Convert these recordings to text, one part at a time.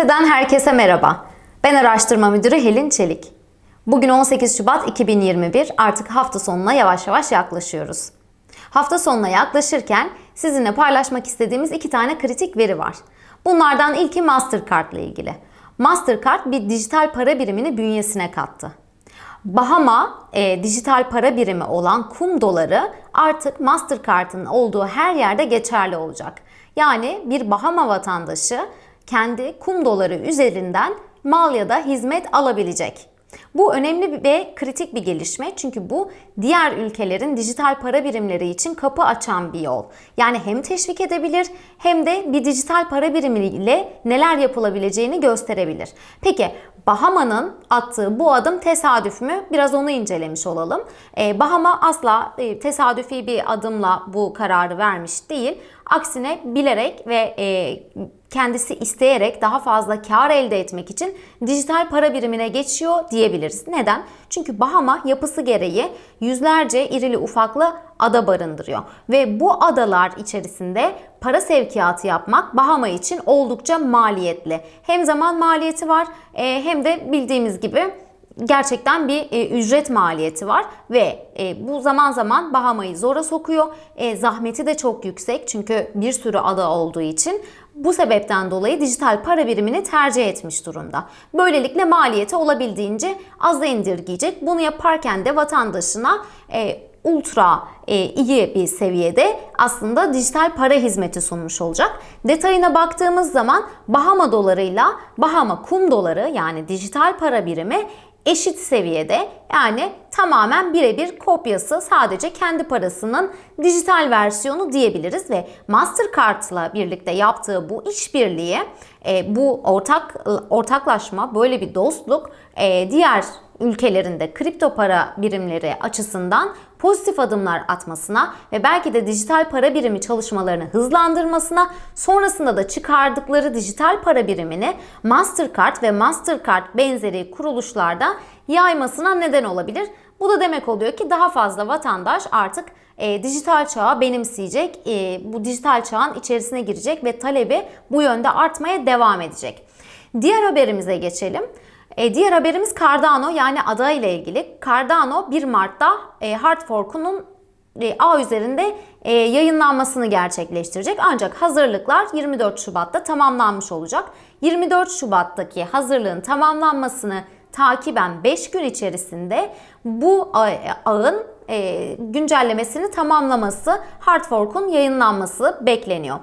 Kalite'den herkese merhaba. Ben araştırma müdürü Helin Çelik. Bugün 18 Şubat 2021 artık hafta sonuna yavaş yavaş yaklaşıyoruz. Hafta sonuna yaklaşırken sizinle paylaşmak istediğimiz iki tane kritik veri var. Bunlardan ilki Mastercard ile ilgili. Mastercard bir dijital para birimini bünyesine kattı. Bahama e, dijital para birimi olan kum doları artık Mastercard'ın olduğu her yerde geçerli olacak. Yani bir Bahama vatandaşı kendi kum doları üzerinden mal ya da hizmet alabilecek. Bu önemli ve kritik bir gelişme çünkü bu diğer ülkelerin dijital para birimleri için kapı açan bir yol. Yani hem teşvik edebilir hem de bir dijital para birimiyle neler yapılabileceğini gösterebilir. Peki Bahama'nın attığı bu adım tesadüf mü? Biraz onu incelemiş olalım. Ee, Bahama asla e, tesadüfi bir adımla bu kararı vermiş değil. Aksine bilerek ve e, kendisi isteyerek daha fazla kar elde etmek için dijital para birimine geçiyor diyebiliriz. Neden? Çünkü Bahama yapısı gereği yüzlerce irili ufaklı ada barındırıyor. Ve bu adalar içerisinde para sevkiyatı yapmak Bahama için oldukça maliyetli. Hem zaman maliyeti var e, hem de bildiğimiz gibi gerçekten bir e, ücret maliyeti var ve e, bu zaman zaman Bahama'yı zora sokuyor. E, zahmeti de çok yüksek çünkü bir sürü ada olduğu için. Bu sebepten dolayı dijital para birimini tercih etmiş durumda. Böylelikle maliyeti olabildiğince aza indirgeyecek. Bunu yaparken de vatandaşına e, ultra e, iyi bir seviyede aslında dijital para hizmeti sunmuş olacak. Detayına baktığımız zaman Bahama dolarıyla Bahama kum doları yani dijital para birimi eşit seviyede yani tamamen birebir kopyası sadece kendi parasının dijital versiyonu diyebiliriz ve Mastercard'la birlikte yaptığı bu işbirliği e, bu ortak ortaklaşma böyle bir dostluk e, diğer ülkelerinde kripto para birimleri açısından pozitif adımlar atmasına ve belki de dijital para birimi çalışmalarını hızlandırmasına, sonrasında da çıkardıkları dijital para birimini Mastercard ve Mastercard benzeri kuruluşlarda yaymasına neden olabilir. Bu da demek oluyor ki daha fazla vatandaş artık e, dijital çağı benimseyecek, e, bu dijital çağın içerisine girecek ve talebi bu yönde artmaya devam edecek. Diğer haberimize geçelim. E, diğer haberimiz Cardano yani ada ile ilgili. Cardano 1 Mart'ta e, hard fork'unun e, ağ üzerinde e, yayınlanmasını gerçekleştirecek. Ancak hazırlıklar 24 Şubat'ta tamamlanmış olacak. 24 Şubat'taki hazırlığın tamamlanmasını takiben 5 gün içerisinde bu ağın e, güncellemesini tamamlaması, hard fork'un yayınlanması bekleniyor.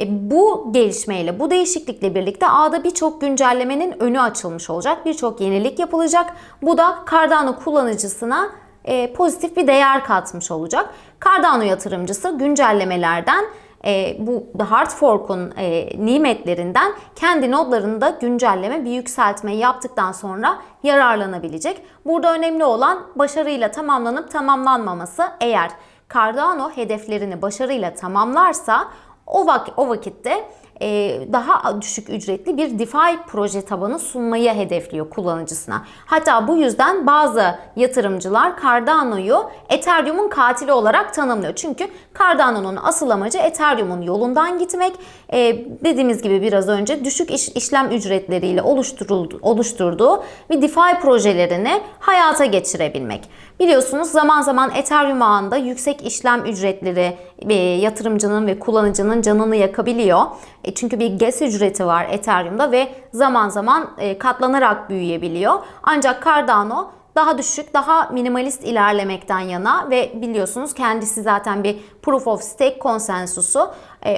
E, bu gelişmeyle, bu değişiklikle birlikte ağda birçok güncellemenin önü açılmış olacak. Birçok yenilik yapılacak. Bu da Cardano kullanıcısına e, pozitif bir değer katmış olacak. Cardano yatırımcısı güncellemelerden e, bu hard fork'un e, nimetlerinden kendi nodlarında güncelleme bir yükseltme yaptıktan sonra yararlanabilecek. Burada önemli olan başarıyla tamamlanıp tamamlanmaması. Eğer Cardano hedeflerini başarıyla tamamlarsa o, vak o vakitte e, daha düşük ücretli bir DeFi proje tabanı sunmayı hedefliyor kullanıcısına. Hatta bu yüzden bazı yatırımcılar Cardano'yu Ethereum'un katili olarak tanımlıyor. Çünkü Cardano'nun asıl amacı Ethereum'un yolundan gitmek. E, dediğimiz gibi biraz önce düşük iş, işlem ücretleriyle oluşturuldu, oluşturduğu bir DeFi projelerini hayata geçirebilmek. Biliyorsunuz zaman zaman Ethereum ağında yüksek işlem ücretleri e, yatırımcının ve kullanıcının canını yakabiliyor. E, çünkü bir gas ücreti var Ethereum'da ve zaman zaman e, katlanarak büyüyebiliyor. Ancak Cardano daha düşük, daha minimalist ilerlemekten yana ve biliyorsunuz kendisi zaten bir proof of stake konsensusu.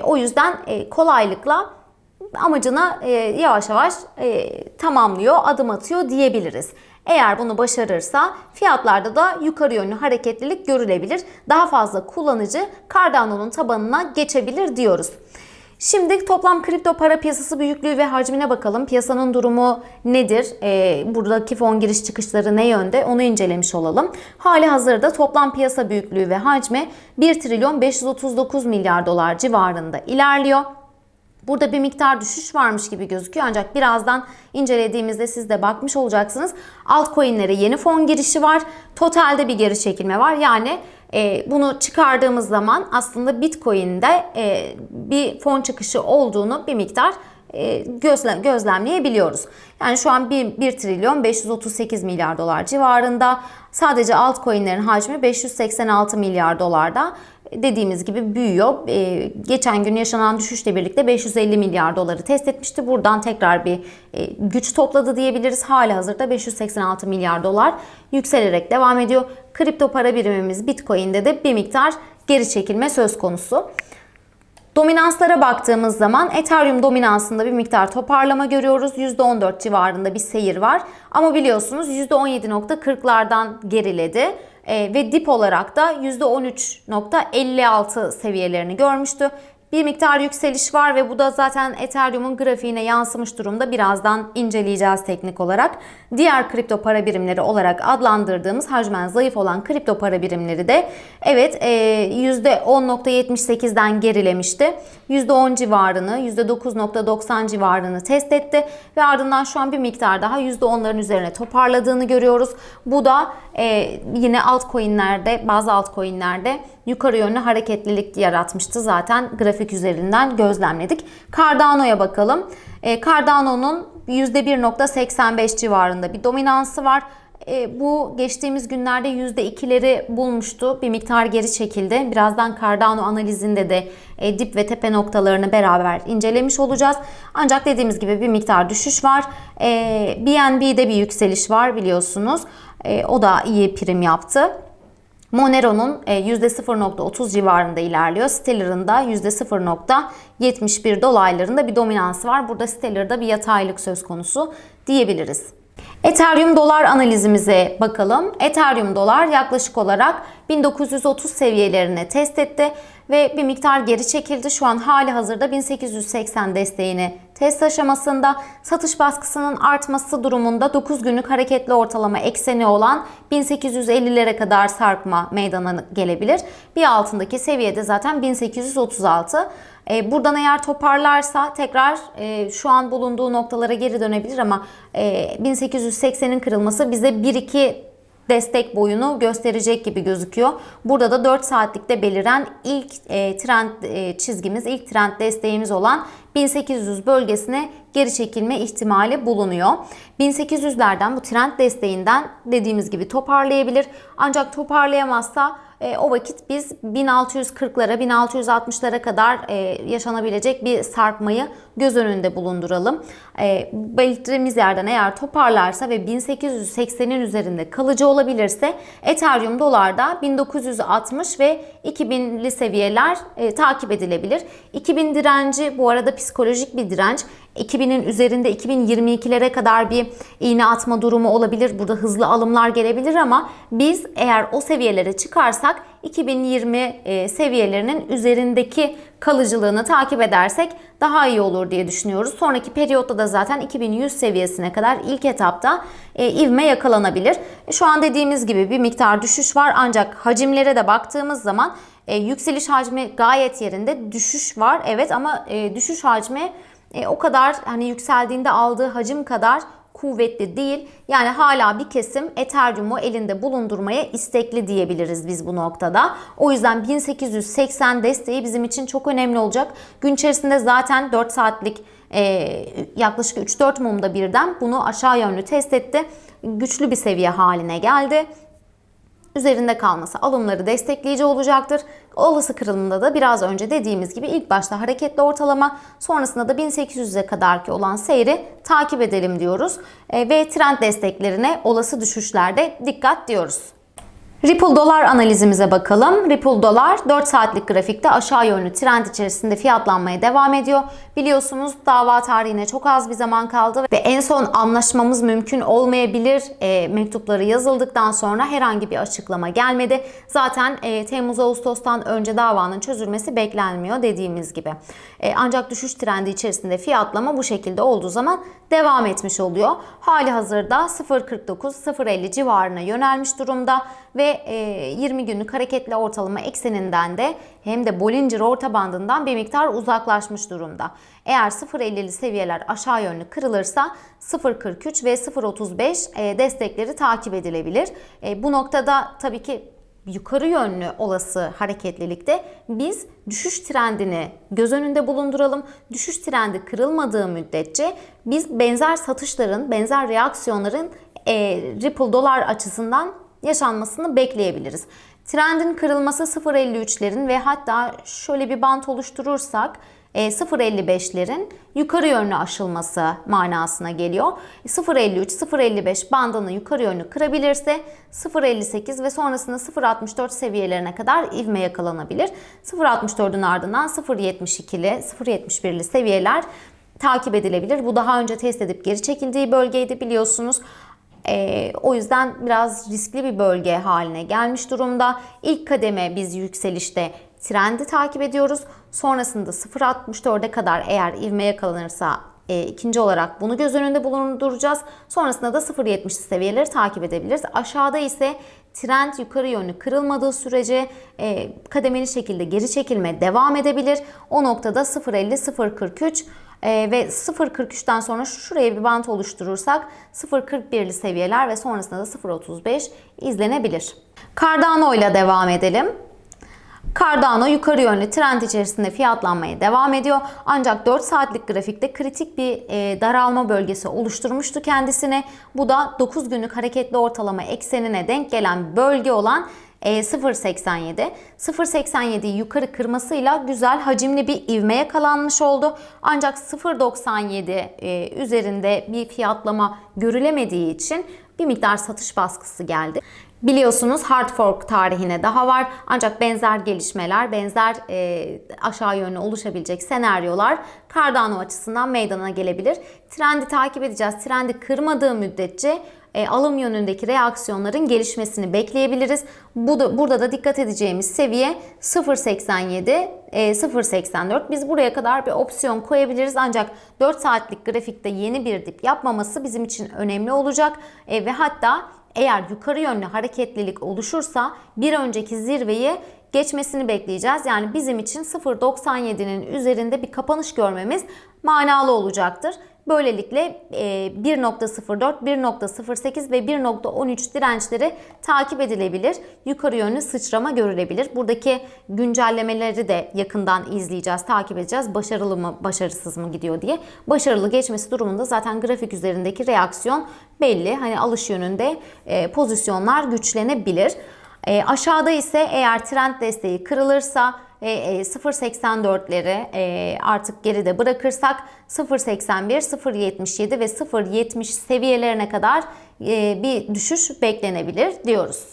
O yüzden kolaylıkla amacına yavaş yavaş tamamlıyor, adım atıyor diyebiliriz. Eğer bunu başarırsa fiyatlarda da yukarı yönlü hareketlilik görülebilir. Daha fazla kullanıcı Cardano'nun tabanına geçebilir diyoruz. Şimdi toplam kripto para piyasası büyüklüğü ve hacmine bakalım. Piyasanın durumu nedir? Ee, buradaki fon giriş çıkışları ne yönde? Onu incelemiş olalım. Hali hazırda toplam piyasa büyüklüğü ve hacmi 1 trilyon 539 milyar dolar civarında ilerliyor. Burada bir miktar düşüş varmış gibi gözüküyor ancak birazdan incelediğimizde siz de bakmış olacaksınız. Altcoin'lere yeni fon girişi var. Totalde bir geri çekilme var. Yani e, bunu çıkardığımız zaman aslında Bitcoin'de e, bir fon çıkışı olduğunu bir miktar e, gözlem, gözlemleyebiliyoruz. Yani şu an 1, 1 trilyon 538 milyar dolar civarında. Sadece altcoin'lerin hacmi 586 milyar dolarda dediğimiz gibi büyüyor. Ee, geçen gün yaşanan düşüşle birlikte 550 milyar doları test etmişti. Buradan tekrar bir e, güç topladı diyebiliriz. Hali hazırda 586 milyar dolar yükselerek devam ediyor. Kripto para birimimiz Bitcoin'de de bir miktar geri çekilme söz konusu. Dominanslara baktığımız zaman Ethereum dominansında bir miktar toparlama görüyoruz. %14 civarında bir seyir var. Ama biliyorsunuz %17.40'lardan geriledi. E, ve dip olarak da %13.56 seviyelerini görmüştü. Bir miktar yükseliş var ve bu da zaten Ethereum'un grafiğine yansımış durumda. Birazdan inceleyeceğiz teknik olarak. Diğer kripto para birimleri olarak adlandırdığımız hacmen zayıf olan kripto para birimleri de evet e, %10.78'den gerilemişti. %10 civarını, %9.90 civarını test etti ve ardından şu an bir miktar daha %10'ların üzerine toparladığını görüyoruz. Bu da e, yine altcoin'lerde, bazı altcoin'lerde yukarı yönlü hareketlilik yaratmıştı zaten grafik üzerinden gözlemledik. Cardano'ya bakalım. E, Cardano'nun %1.85 civarında bir dominansı var. E, bu geçtiğimiz günlerde %2'leri bulmuştu. Bir miktar geri çekildi. Birazdan Cardano analizinde de e, dip ve tepe noktalarını beraber incelemiş olacağız. Ancak dediğimiz gibi bir miktar düşüş var. E, BNB'de bir yükseliş var biliyorsunuz. E, o da iyi prim yaptı. Monero'nun %0.30 e, civarında ilerliyor. Stellar'ın da %0.71 dolaylarında bir dominansı var. Burada Stellar'da bir yataylık söz konusu diyebiliriz. Ethereum dolar analizimize bakalım. Ethereum dolar yaklaşık olarak 1930 seviyelerini test etti ve bir miktar geri çekildi. Şu an hali hazırda 1880 desteğini test aşamasında satış baskısının artması durumunda 9 günlük hareketli ortalama ekseni olan 1850'lere kadar sarkma meydana gelebilir. Bir altındaki seviyede zaten 1836. E, buradan eğer toparlarsa tekrar e, şu an bulunduğu noktalara geri dönebilir ama e, 1880'in kırılması bize 1-2 destek boyunu gösterecek gibi gözüküyor. Burada da 4 saatlikte beliren ilk e, trend e, çizgimiz, ilk trend desteğimiz olan 1800 bölgesine geri çekilme ihtimali bulunuyor. 1800'lerden bu trend desteğinden dediğimiz gibi toparlayabilir. Ancak toparlayamazsa e, o vakit biz 1640'lara 1660'lara kadar e, yaşanabilecek bir sarkmayı göz önünde bulunduralım. E, belirttiğimiz yerden eğer toparlarsa ve 1880'in üzerinde kalıcı olabilirse Ethereum dolarda 1960 ve 2000'li seviyeler e, takip edilebilir. 2000 direnci bu arada psikolojik bir direnç. 2000'in üzerinde 2022'lere kadar bir iğne atma durumu olabilir. Burada hızlı alımlar gelebilir ama biz eğer o seviyelere çıkarsak 2020 e, seviyelerinin üzerindeki kalıcılığını takip edersek daha iyi olur diye düşünüyoruz. Sonraki periyotta da zaten 2100 seviyesine kadar ilk etapta e, ivme yakalanabilir. E, şu an dediğimiz gibi bir miktar düşüş var ancak hacimlere de baktığımız zaman e, yükseliş hacmi gayet yerinde. Düşüş var evet ama e, düşüş hacmi e, o kadar hani yükseldiğinde aldığı hacim kadar kuvvetli değil. Yani hala bir kesim Ethereum'u elinde bulundurmaya istekli diyebiliriz biz bu noktada. O yüzden 1880 desteği bizim için çok önemli olacak. Gün içerisinde zaten 4 saatlik e, yaklaşık 3-4 mumda birden bunu aşağı yönlü test etti. Güçlü bir seviye haline geldi üzerinde kalması alımları destekleyici olacaktır. Olası kırılımda da biraz önce dediğimiz gibi ilk başta hareketli ortalama sonrasında da 1800'e kadarki olan seyri takip edelim diyoruz. E, ve trend desteklerine olası düşüşlerde dikkat diyoruz. Ripple dolar analizimize bakalım. Ripple dolar 4 saatlik grafikte aşağı yönlü trend içerisinde fiyatlanmaya devam ediyor. Biliyorsunuz dava tarihine çok az bir zaman kaldı ve en son anlaşmamız mümkün olmayabilir e, mektupları yazıldıktan sonra herhangi bir açıklama gelmedi. Zaten e, Temmuz-Ağustos'tan önce davanın çözülmesi beklenmiyor dediğimiz gibi. E, ancak düşüş trendi içerisinde fiyatlama bu şekilde olduğu zaman devam etmiş oluyor. Hali hazırda 0.49-0.50 civarına yönelmiş durumda ve 20 e, günlük hareketli ortalama ekseninden de hem de Bollinger orta bandından bir miktar uzaklaşmış durumda. Eğer 0.50'li seviyeler aşağı yönlü kırılırsa 0.43 ve 0.35 e, destekleri takip edilebilir. E, bu noktada tabii ki yukarı yönlü olası hareketlilikte biz düşüş trendini göz önünde bulunduralım. Düşüş trendi kırılmadığı müddetçe biz benzer satışların, benzer reaksiyonların e, Ripple dolar açısından yaşanmasını bekleyebiliriz. Trendin kırılması 0.53'lerin ve hatta şöyle bir bant oluşturursak 0.55'lerin yukarı yönlü aşılması manasına geliyor. 0.53, 0.55 bandını yukarı yönlü kırabilirse 0.58 ve sonrasında 0.64 seviyelerine kadar ivme yakalanabilir. 0.64'ün ardından 0.72'li, 0.71'li seviyeler takip edilebilir. Bu daha önce test edip geri çekildiği bölgeydi biliyorsunuz. Ee, o yüzden biraz riskli bir bölge haline gelmiş durumda. İlk kademe biz yükselişte trendi takip ediyoruz. Sonrasında 0.64'e kadar eğer ivme yakalanırsa e, ikinci olarak bunu göz önünde bulunduracağız. Sonrasında da 0.70 seviyeleri takip edebiliriz. Aşağıda ise trend yukarı yönlü kırılmadığı sürece e, kademeli şekilde geri çekilme devam edebilir. O noktada 0.50 0.43 ee, ve 0.43'ten sonra şuraya bir bant oluşturursak 0.41'li seviyeler ve sonrasında da 0.35 izlenebilir. Cardano ile devam edelim. Cardano yukarı yönlü trend içerisinde fiyatlanmaya devam ediyor. Ancak 4 saatlik grafikte kritik bir e, daralma bölgesi oluşturmuştu kendisine. Bu da 9 günlük hareketli ortalama eksenine denk gelen bölge olan e, 0.87. 0.87'yi yukarı kırmasıyla güzel hacimli bir ivme yakalanmış oldu. Ancak 0.97 e, üzerinde bir fiyatlama görülemediği için bir miktar satış baskısı geldi. Biliyorsunuz hard fork tarihine daha var ancak benzer gelişmeler, benzer e, aşağı yönlü oluşabilecek senaryolar Cardano açısından meydana gelebilir. Trendi takip edeceğiz. Trendi kırmadığı müddetçe e, alım yönündeki reaksiyonların gelişmesini bekleyebiliriz. Bu da, burada da dikkat edeceğimiz seviye 0.87, e, 0.84. Biz buraya kadar bir opsiyon koyabiliriz ancak 4 saatlik grafikte yeni bir dip yapmaması bizim için önemli olacak e, ve hatta eğer yukarı yönlü hareketlilik oluşursa bir önceki zirveyi geçmesini bekleyeceğiz. Yani bizim için 0.97'nin üzerinde bir kapanış görmemiz manalı olacaktır. Böylelikle 1.04, 1.08 ve 1.13 dirençleri takip edilebilir. Yukarı yönlü sıçrama görülebilir. Buradaki güncellemeleri de yakından izleyeceğiz, takip edeceğiz. Başarılı mı, başarısız mı gidiyor diye. Başarılı geçmesi durumunda zaten grafik üzerindeki reaksiyon belli. Hani alış yönünde e, pozisyonlar güçlenebilir. E, aşağıda ise eğer trend desteği kırılırsa ve 0.84'leri e, artık geride bırakırsak 0.81, 0.77 ve 0.70 seviyelerine kadar e, bir düşüş beklenebilir diyoruz.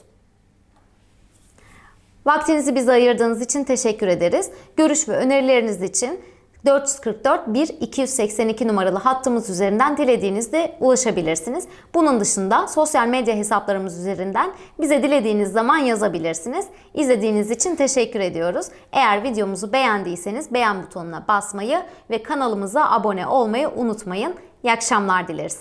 Vaktinizi bize ayırdığınız için teşekkür ederiz. Görüş ve önerileriniz için 444 1 282 numaralı hattımız üzerinden dilediğinizde ulaşabilirsiniz. Bunun dışında sosyal medya hesaplarımız üzerinden bize dilediğiniz zaman yazabilirsiniz. İzlediğiniz için teşekkür ediyoruz. Eğer videomuzu beğendiyseniz beğen butonuna basmayı ve kanalımıza abone olmayı unutmayın. İyi akşamlar dileriz.